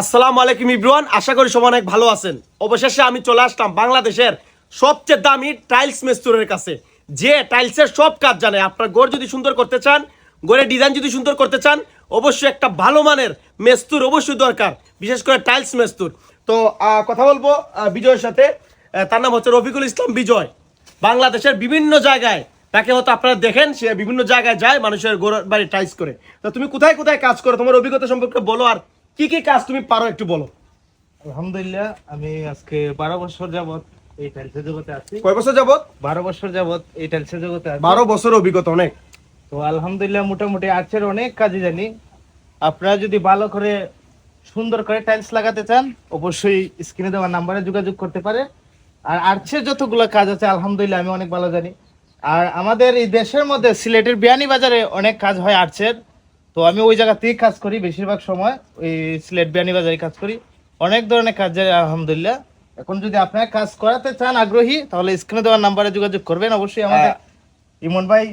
আসসালামু আলাইকুম ইব্রুয়ান, আশা করি সবাই অনেক ভালো আছেন। অবশেষে আমি চলে আসলাম বাংলাদেশের সবচেয়ে দামি টাইলস মেস্তুরের কাছে। যে টাইলসের সব কাজ জানে, আপনার ঘর যদি সুন্দর করতে চান, ঘরের ডিজাইন যদি সুন্দর করতে চান, অবশ্যই একটা ভালো মানের মেস্তুর অবশ্যই দরকার, বিশেষ করে টাইলস মেস্তুর তো কথা বলব বিজয়ের সাথে। তার নাম হচ্ছে রফিকুল ইসলাম বিজয়। বাংলাদেশের বিভিন্ন জায়গায়, তাকে হয়তো আপনারা দেখেন, সে বিভিন্ন জায়গায় যায় মানুষের গোড় বাড়ি টাইলস করে। তো তুমি কোথায় কোথায় কাজ করো? তোমার অভিজ্ঞতা সম্পর্কে বলো আর কি কি কাজ তুমি পারো একটু বলো। আলহামদুলিল্লাহ আমি আজকে বারো বছর যাবত এই টাইলসের জগতে আছি। কয় বছর যাবত বারো বছর যাবত এই টাইলসের জগতে আছি। বারো বছর অভিজ্ঞতা অনেক। তো আলহামদুলিল্লাহ মোটামুটি আর্চের অনেক কাজই জানি। আপনারা যদি ভালো করে সুন্দর করে টাইলস লাগাতে চান অবশ্যই স্ক্রিনে দেওয়া নাম্বারে যোগাযোগ করতে পারে। আর আর্চের যতগুলো কাজ আছে আলহামদুলিল্লাহ আমি অনেক ভালো জানি। আর আমাদের এই দেশের মধ্যে সিলেটের বিয়ানি বাজারে অনেক কাজ হয় আর্চের। তো আমি ওই জায়গাতেই কাজ করি বেশিরভাগ সময় ওই সিলেট বিয়ানি বাজারে কাজ করি। অনেক ধরনের কাজ জানি আলহামদুলিল্লাহ। এখন যদি আপনারা কাজ করাতে চান আগ্রহী তাহলে স্ক্রিনে দেওয়ার নাম্বারে যোগাযোগ করবেন। অবশ্যই আমাদের ইমন ভাই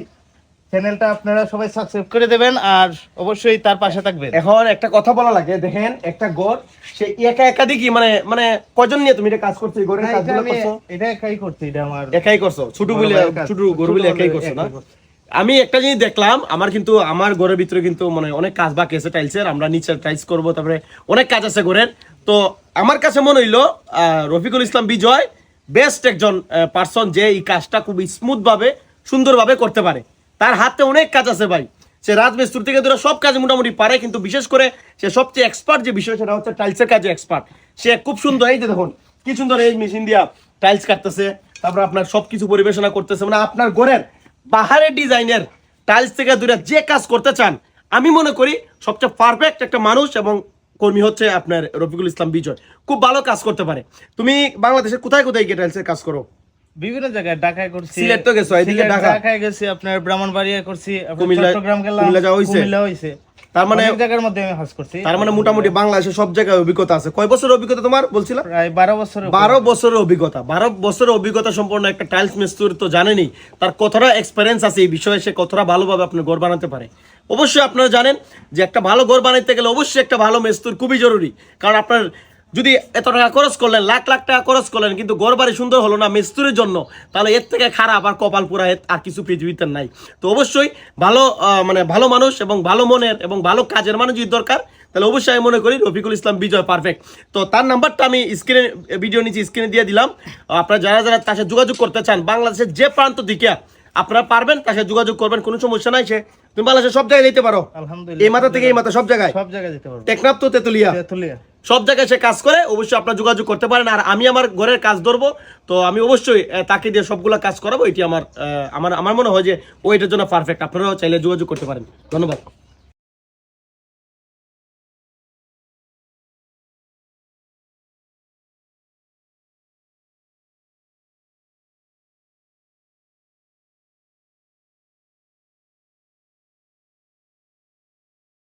চ্যানেলটা আপনারা সবাই সাবস্ক্রাইব করে দেবেন আর অবশ্যই তার পাশে থাকবেন। এখন একটা কথা বলা লাগে দেখেন একটা ঘর সে একা একা দেখি মানে মানে কজন নিয়ে তুমি এটা কাজ করছ এটা কাজগুলো করছ? এটা একাই করছি এটা আমার একাই করছ? ছোট বলে। ছোট ছোট বলে একাই করছ না। আমি একটা জিনিস দেখলাম, আমার কিন্তু, আমার ঘরের ভিতরে কিন্তু মানে অনেক কাজ বাকি আছে টাইলসের আমরা নিচের টাইলস করব, তারপরে অনেক কাজ আছে ঘরের। তো আমার কাছে মনে হইল রফিকুল ইসলাম বিজয় বেস্ট একজন পার্সন যে এই কাজটা খুব স্মুথ ভাবে, সুন্দরভাবে করতে পারে। তার হাতে অনেক কাজ আছে ভাই। সে রাজমিস্ত্রি থেকে ধরে সব কাজ মোটামুটি পারে, কিন্তু বিশেষ করে সে সবচেয়ে এক্সপার্ট যে বিষয়, সেটা হচ্ছে টাইলসের কাজে এক্সপার্ট সে খুব সুন্দর, এই যে দেখুন, কি সুন্দর এই মেশিন দিয়া টাইলস কাটতেছে, তারপর আপনার সবকিছু পরিবেশনা করতেছে মানে আপনার ঘরের বাহারের ডিজাইনের টাইলস থেকে দূরে যে কাজ করতে চান, আমি মনে করি সবচেয়ে পারফেক্ট একটা মানুষ এবং কর্মী হচ্ছে আপনার রফিকুল ইসলাম বিজয়। খুব ভালো কাজ করতে পারে। তুমি বাংলাদেশের কোথায় কোথায় গিয়ে টাইলসের কাজ করো? বিভিন্ন জায়গায় ঢাকায় করছি। সিলেট তো গেছো, এদিকে ঢাকা। ঢাকায় গেছি আপনার ব্রাহ্মণবাড়িয়া করছি চট্টগ্রাম গেলাম কুমিল্লা যাওয়া হইছে? কুমিল্লা হইছে। তার মানে অনেক জায়গার মধ্যে আমি হাজ করছি। তার মানে মোটামুটি সব জায়গায় অভিজ্ঞতা আছে। কয় অভিজ্ঞতা তোমার? প্রায় বছরের অভিজ্ঞতা। বারো বছরের অভিজ্ঞতা সম্পন্ন একটা টাইলস মিস্ত্রি তো জানেনই তার কতটা এক্সপিরিয়েন্স আছে এই বিষয়ে সে কতটা ভালোভাবে আপনার ঘর বানাতে পারে? অবশ্যই আপনারা জানেন যে একটা ভালো ঘর বানাইতে গেলে অবশ্যই একটা ভালো মিস্ত্রি খুবই জরুরি। কারণ আপনার যদি এত টাকা খরচ করলেন, লাখ লাখ টাকা খরচ করলেন, কিন্তু ঘর বাড়ি সুন্দর হলো না মিস্ত্রির জন্য, তাহলে এর থেকে খারাপ আর কপাল পুরা আর কিছু পৃথিবীতে নাই। তো অবশ্যই ভালো মানে ভালো মানুষ এবং ভালো মনের এবং ভালো কাজের মানুষ যদি দরকার, তাহলে অবশ্যই আমি মনে করি রফিকুল ইসলাম বিজয় পারফেক্ট তো তার নাম্বারটা আমি স্ক্রিনে ভিডিও নিচে স্ক্রিনে দিয়ে দিলাম। আপনারা যারা যারা তার সাথে যোগাযোগ করতে চান, বাংলাদেশের যে প্রান্ত দিকে আপনারা পারবেন, তার সাথে যোগাযোগ করবেন, কোনো সমস্যা নাই সে তুমি সব জায়গায় যেতে পারো। আলহামদুলিল্লাহ এই মাথা থেকে এই মাথা সব জায়গায়। সব জায়গায় যেতে পারো টেকনাফ তো তেতুলিয়া। তেতুলিয়া। সব জায়গায় সে কাজ করে অবশ্যই আপনার যোগাযোগ করতে পারেন আর আমি আমার ঘরের কাজ ধরবো। তো আমি অবশ্যই তাকে দিয়ে সবগুলো কাজ করাবো এটি আমার আমার আমার মনে হয় যে ও এটার জন্য পারফেক্ট আপনারাও চাইলে যোগাযোগ করতে পারেন। ধন্যবাদ।